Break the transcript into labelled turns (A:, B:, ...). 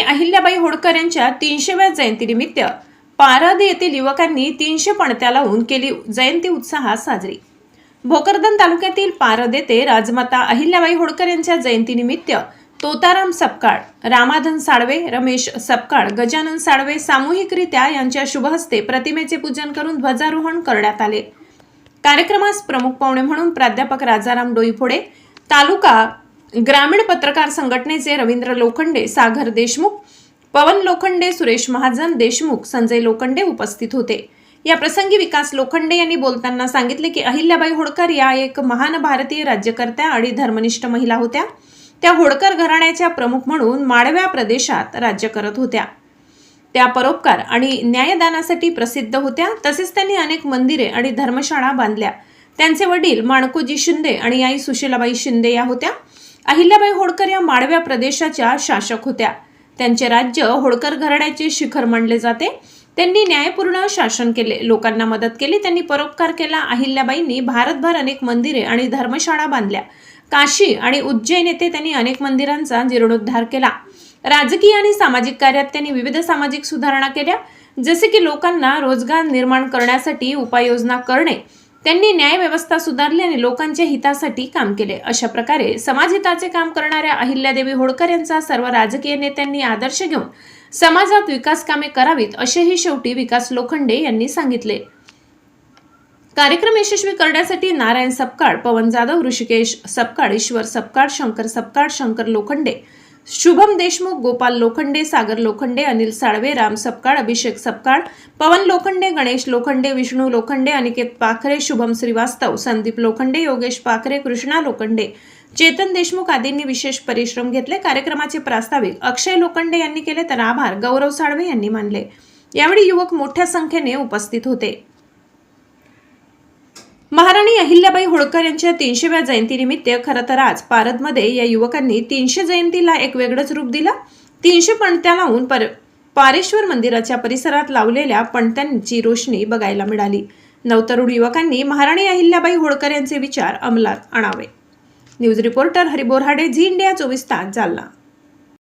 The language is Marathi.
A: अहिल्याबाई होळकर यांच्या तीनशेव्या जयंतीनिमित्त पारद येथील युवकांनी तीनशे पणत्या लावून केली जयंती उत्साहात साजरी. भोकरदन तालुक्यातील पारद येथे राजमाता अहिल्याबाई होळकर यांच्या जयंतीनिमित्त तोताराम सपकाळ रामाधन साळवे रमेश सपकाळ गजानन साळवे सामूहिकरित्या यांच्या शुभहस्ते प्रतिमेचे पूजन करून ध्वजारोहण करण्यात आले. कार्यक्रमास प्रमुख पाहुणे म्हणून प्राध्यापक राजाराम डोईफोडे तालुका ग्रामीण पत्रकार संघटनेचे रवींद्र लोखंडे सागर देशमुख पवन लोखंडे सुरेश महाजन देशमुख संजय लोखंडे उपस्थित होते. या प्रसंगी विकास लोखंडे यांनी बोलताना सांगितले की अहिल्याबाई होळकर या एक महान भारतीय राज्यकर्त्या आणि धर्मनिष्ठ महिला होत्या. त्या होळकर घराण्याच्या प्रमुख म्हणून माळव्या प्रदेशात राज्य करत होत्या. त्या परोपकार आणि न्यायदानासाठी प्रसिद्ध होत्या. तसेच त्यांनी अनेक मंदिरे आणि धर्मशाळा बांधल्या. त्यांचे वडील माणकोजी शिंदे आणि आई सुशीलाबाई शिंदे या होत्या. अहिल्याबाई होळकर या माळव्या प्रदेशाच्या शासक होत्या. त्यांचे राज्य होळकर घराण्याचे शिखर मानले जाते. त्यांनी न्यायपूर्ण शासन केले. लोकांना मदत केली. त्यांनी परोपकार केला. अहिल्याबाईंनी भारतभर अनेक मंदिरे आणि धर्मशाळा बांधल्या. काशी आणि उज्जैन येथे त्यांनी अनेक मंदिरांचा जीर्णोद्धार केला. राजकीय आणि सामाजिक कार्यात त्यांनी विविध सामाजिक सुधारणा केल्या. जसे की लोकांना रोजगार निर्माण करण्यासाठी उपाययोजना करणे. त्यांनी न्यायव्यवस्था सुधारली आणि लोकांच्या हितासाठी काम केले. अशा प्रकारे समाजहिताचे काम करणाऱ्या अहिल्यादेवी होळकर यांचा सर्व राजकीय नेत्यांनी आदर्श घेऊन समाजात विकास कामे करावीत असेही शेवटी विकास लोखंडे यांनी सांगितले. कार्यक्रम यशस्वी करण्यासाठी नारायण सपकाळ पवन जाधव ऋषिकेश सपकाळ ईश्वर सपकाळ शंकर सपकाळ शंकर लोखंडे शुभम देशमुख गोपाल लोखंडे सागर लोखंडे अनिल साळवे राम सपकाळ अभिषेक सपकाळ पवन लोखंडे गणेश लोखंडे विष्णू लोखंडे अनिकेत पाखरे शुभम श्रीवास्तव संदीप लोखंडे योगेश पाखरे कृष्णा लोखंडे. चेतन देशमुख आदींनी विशेष परिश्रम घेतले. कार्यक्रमाचे प्रास्ताविक अक्षय लोखंडे यांनी केले तर आभार गौरव साळवे यांनी मानले. यावेळी युवक मोठ्या संख्येने उपस्थित होते. महाराणी अहिल्याबाई होळकर यांच्या तीनशेव्या जयंतीनिमित्त खरं तर आज पारदमध्ये या युवकांनी तीनशे जयंतीला एक वेगळंच रूप दिलं. तीनशे पणत्या लावून पर पारेश्वर मंदिराच्या परिसरात लावलेल्या पणत्यांची रोषणी बघायला मिळाली. नवतरुण युवकांनी महाराणी अहिल्याबाई होळकर यांचे विचार अंमलात आणावे. News reporter Hari Borhade Zee India चोवीस तास जालना.